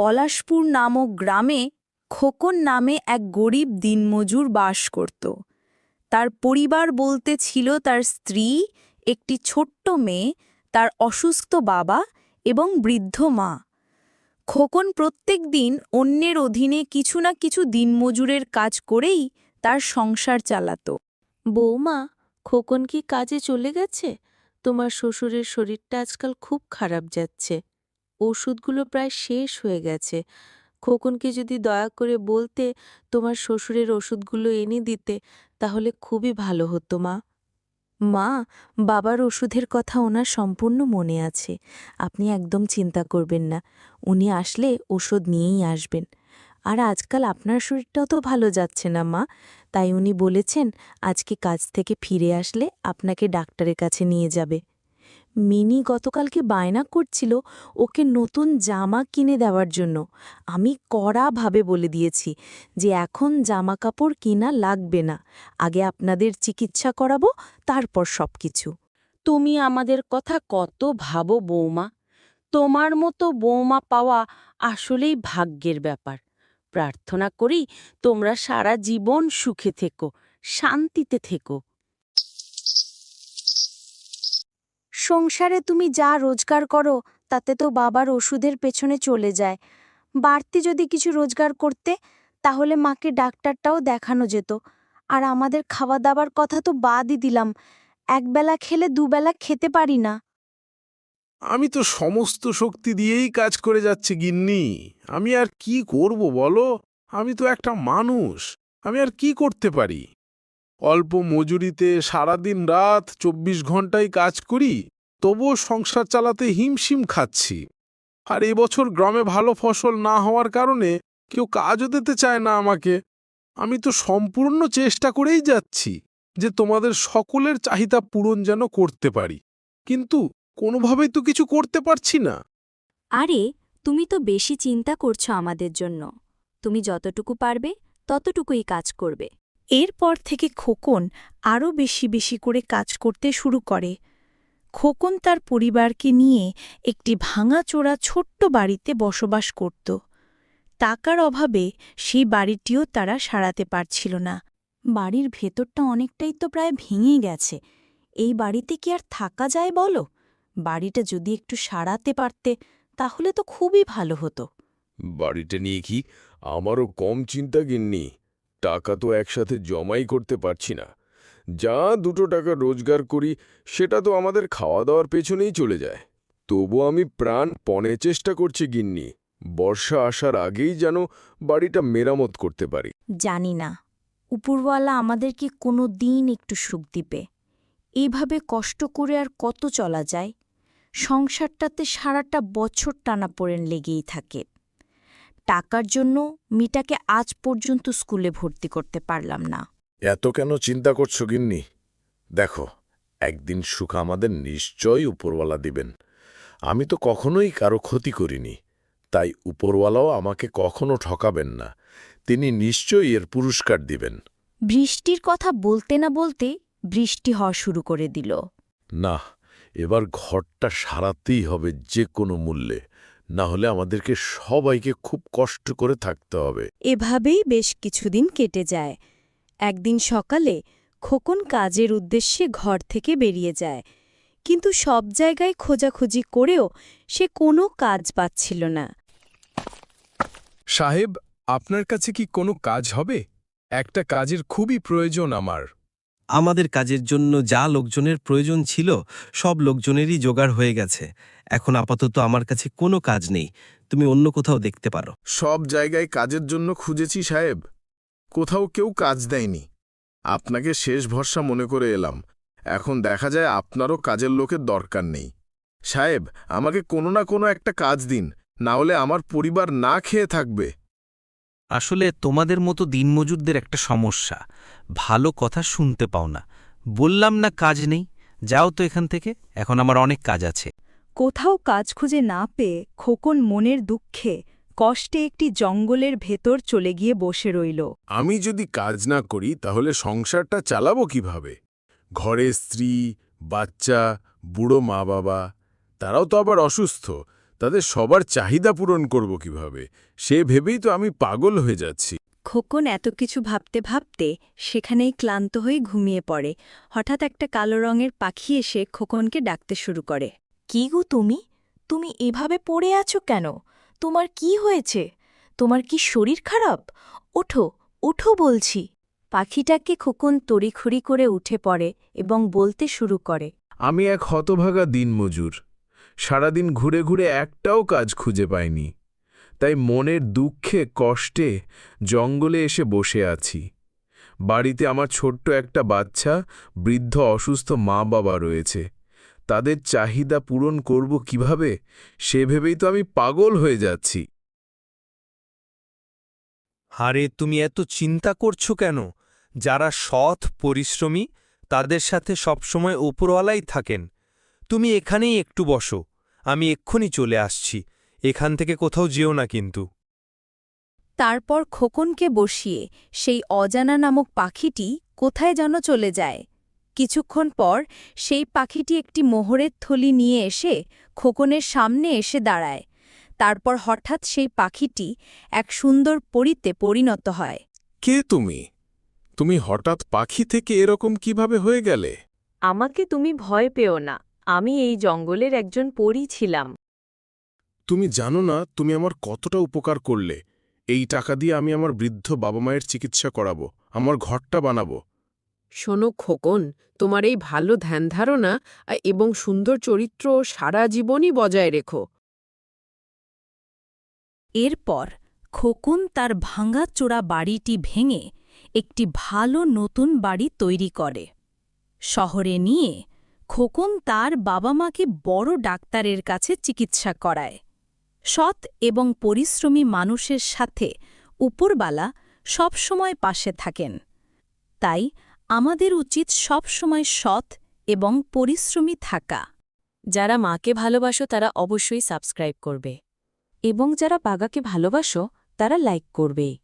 পলাশপুর নামক গ্রামে খোকন নামে এক গরিব দিনমজুর বাস করত। তার পরিবার বলতে ছিল তার স্ত্রী, একটি ছোট্ট মেয়ে, তার অসুস্থ বাবা এবং বৃদ্ধ মা। খোকন প্রত্যেক দিন অন্যের অধীনে কিছু না কিছু দিনমজুরের কাজ করেই তার সংসার চালাত। বৌমা, খোকন কি কাজে চলে গেছে? তোমার শ্বশুরের শরীরটা আজকাল খুব খারাপ যাচ্ছে। ওষুধগুলো প্রায় শেষ হয়ে গেছে। খোকনকে যদি দয়া করে বলতে তোমার শ্বশুরের ওষুধগুলো এনে দিতে, তাহলে খুবই ভালো হতো, মা। মা, বাবার ওষুধের কথা ওনার সম্পূর্ণ মনে আছে। আপনি একদম চিন্তা করবেন না। উনি আসলে ওষুধ নিয়েই আসবেন। আর আজকাল আপনার শরীরটাও তো ভালো যাচ্ছে না, মা। তাই উনি বলেছেন, আজকে কাজ থেকে ফিরে আসলে আপনাকে ডাক্তারের কাছে নিয়ে যাবে। মিনি গতকালকে বায়না করছিল ওকে নতুন জামা কিনে দেওয়ার জন্য। আমি কড়াভাবে বলে দিয়েছি যে এখন জামা কাপড় কিনা লাগবে না। আগে আপনাদের চিকিৎসা করাবো, তারপর সব কিছু তুমি আমাদের কথা কত ভাবো বৌমা? তোমার মতো বৌমা পাওয়া আসলেই ভাগ্যের ব্যাপার। প্রার্থনা করি তোমরা সারা জীবন সুখে থেকো, শান্তিতে থেকো। সংসারে তুমি যা রোজগার করো, তাতে তো বাবার ওষুধের পেছনে চলে যায়। বাড়তি যদি কিছু রোজগার করতে, তাহলে মাকে ডাক্তারটাও দেখানো যেত। আর আমাদের খাওয়া দাবার কথা তো বাদই দিলাম। একবেলা খেলে দুবেলা খেতে পারি না। আমি তো সমস্ত শক্তি দিয়েই কাজ করে যাচ্ছি, গিন্নি। আমি আর কি করব বলো? আমি তো একটা মানুষ। আমি আর কি করতে পারি? অল্প মজুরিতে সারাদিন রাত চব্বিশ ঘন্টায় কাজ করি তবুও সংসার চালাতে হিমশিম খাচ্ছি। আর এবছর গ্রামে ভালো ফসল না হওয়ার কারণে কেউ কাজও দিতে চায় না আমাকে। আমি তো সম্পূর্ণ চেষ্টা করেই যাচ্ছি যে তোমাদের সকলের চাহিদা পূরণ যেন করতে পারি। কিন্তু কোনোভাবেই তো কিছু করতে পারছি না। আরে তুমি তো বেশি চিন্তা করছ আমাদের জন্য। তুমি যতটুকু পারবে ততটুকুই কাজ করবে। এরপর থেকে খোকন আরও বেশি বেশি করে কাজ করতে শুরু করে। খোকন তার পরিবারকে নিয়ে একটি ভাঙাচোরা ছোট্ট বাড়িতে বসবাস করত। টাকার অভাবে সেই বাড়িটিও তারা সারাতে পারছিল না। বাড়ির ভেতরটা অনেকটাই তো প্রায় ভেঙে গেছে। এই বাড়িতে কি আর থাকা যায় বলো? বাড়িটা যদি একটু সারাতে পারতে, তাহলে তো খুবই ভালো হতো। বাড়িটা নিয়ে কি আমারও কম চিন্তা, গিন্নি। টাকা তো একসাথে জমাই করতে পারছি না। যা দুটো টাকা রোজগার করি, সেটা তো আমাদের খাওয়া দাওয়ার পেছনেই চলে যায়। তবু আমি প্রাণ পণে চেষ্টা করছি, গিন্নি। বর্ষা আসার আগেই যেন বাড়িটা মেরামত করতে পারি। জানি না। উপরওয়ালা আমাদেরকে কোনো দিন একটু সুখ দিবে। এইভাবে কষ্ট করে আর কত চলা যায়? সংসারটাতে সারাটা বছর টানাপোড়েন লেগেই থাকে। টাকার জন্য মিটাকে আজ পর্যন্ত স্কুলে ভর্তি করতে পারলাম না। এত কেন চিন্তা করছ গিন্নি? দেখো একদিন সুখ আমাদের নিশ্চয়ই উপরওয়ালা দিবেন। আমি তো কখনোই কারও ক্ষতি করিনি তাই উপরওয়ালাও আমাকে কখনো ঠকাবেন না। তিনি নিশ্চয়ই এর পুরস্কার দিবেন। বৃষ্টির কথা বলতে না বলতে বৃষ্টি হওয়া শুরু করে দিল। না এবার ঘরটা সারাতেই হবে যে কোনো মূল্যে। না হলে আমাদেরকে সবাইকে খুব কষ্ট করে থাকতে হবে। এভাবেই বেশ কিছুদিন কেটে যায়। একদিন সকালে খোকন কাজের উদ্দেশ্যে ঘর থেকে বেরিয়ে যায় কিন্তু সব জায়গায় খোঁজাখুঁজি করেও সে কোনো কাজ পাচ্ছিল না। সাহেব আপনার কাছে কি কোনো কাজ হবে? একটা কাজের খুবই প্রয়োজন আমার। আমাদের কাজের জন্য যা লোকজনের প্রয়োজন ছিল সব লোকজনেরই জোগাড় হয়ে গেছে। এখন আপাতত আমার কাছে কোনো কাজ নেই। তুমি অন্য কোথাও দেখতে পারো। সব জায়গায় কাজের জন্য খুঁজেছি সাহেব। কোথাও কেউ কাজ দেয়নি। আপনাকে শেষ ভরসা মনে করে এলাম। এখন দেখা যায় আপনারও কাজের লোকের দরকার নেই। সাহেব আমাকে কোনো না কোনো একটা কাজ দিন না হলে আমার পরিবার না খেয়ে থাকবে। আসলে তোমাদের মতো দিনমজুরদের একটা সমস্যা। ভালো কথা শুনতে পাও না। বললাম না কাজ নেই। যাও তো এখান থেকে এখন আমার অনেক কাজ আছে। কোথাও কাজ খুঁজে না পেয়ে খোকন মনের দুঃখে কষ্টে একটি জঙ্গলের ভেতর চলে গিয়ে বসে রইল। আমি যদি কাজ না করি তাহলে সংসারটা চালাবো কীভাবে? ঘরে স্ত্রী বাচ্চা বুড়ো মা বাবা তারাও তো আবার অসুস্থ। তাদের সবার চাহিদা পূরণ করব কীভাবে? সে ভেবেই তো আমি পাগল হয়ে যাচ্ছি। খোকন এত কিছু ভাবতে ভাবতে সেখানেই ক্লান্ত হয়ে ঘুমিয়ে পড়ে। হঠাৎ একটা কালো রঙের পাখি এসে খোকনকে ডাকতে শুরু করে। কি গো তুমি? তুমি এভাবে পড়ে আছো কেন? তোমার কি হয়েছে? তোমার কি শরীর খারাপ? ওঠো ওঠো বলছি। পাখিটাকে খোকন তড়িখড়ি করে উঠে পড়ে এবং বলতে শুরু করে। আমি এক হতভাগা দিনমজুর। সারাদিন ঘুরে ঘুরে একটাও কাজ খুঁজে পাইনি। তাই মনের দুঃখে, কষ্টে জঙ্গলে এসে বসে আছি। বাড়িতে আমার ছোট্ট একটা বাচ্চা, বৃদ্ধ অসুস্থ মা বাবা রয়েছে। তাদের চাহিদা পূরণ করব কীভাবে? সে ভেবেই তো আমি পাগল হয়ে যাচ্ছি। আরে তুমি এত চিন্তা করছ কেন? যারা সৎ পরিশ্রমী তাদের সাথে সবসময় ওপরওয়ালাই থাকেন। তুমি এখানেই একটু বসো। আমি এক্ষুনি চলে আসছি। এখান থেকে কোথাও যেও না কিন্তু। তারপর খোকনকে বসিয়ে সেই অজানা নামক পাখিটি কোথায় যেন চলে যায়। কিছুক্ষণ পর সেই পাখিটি একটি মোহরের থলি নিয়ে এসে খোকনের সামনে এসে দাঁড়ায়। তারপর হঠাৎ সেই পাখিটি এক সুন্দর পরিতে পরিণত হয়। কে তুমি? তুমি হঠাৎ পাখি থেকে এরকম কীভাবে হয়ে গেলে? আমাকে তুমি ভয় পেও না আমি এই জঙ্গলের একজন পরী ছিলাম। তুমি জানো না তুমি আমার কতটা উপকার করলে। এই টাকা দিয়ে আমি আমার বৃদ্ধ বাবা মায়ের চিকিৎসা করাবো আমার ঘরটা বানাবো। শোনো খোকন, তোমার এই ভালো ধ্যান ধারণা এবং সুন্দর চরিত্র সারা জীবনই বজায় রেখো। এরপর খোকন তার ভাঙাচোরা বাড়িটি ভেঙে একটি ভালো নতুন বাড়ি তৈরি করে। শহরে নিয়ে খোকন তার বাবা মাকে বড় ডাক্তারের কাছে চিকিৎসা করায়। সৎ এবং পরিশ্রমী মানুষের সাথে উপরবালা সবসময় পাশে থাকেন। তাই আমাদের উচিত সব সময় সৎ এবং পরিশ্রমী থাকা। যারা মাকে ভালোবাসো, তারা অবশ্যই সাবস্ক্রাইব করবে। এবং যারা বাগাকে ভালোবাসো, তারা লাইক করবে।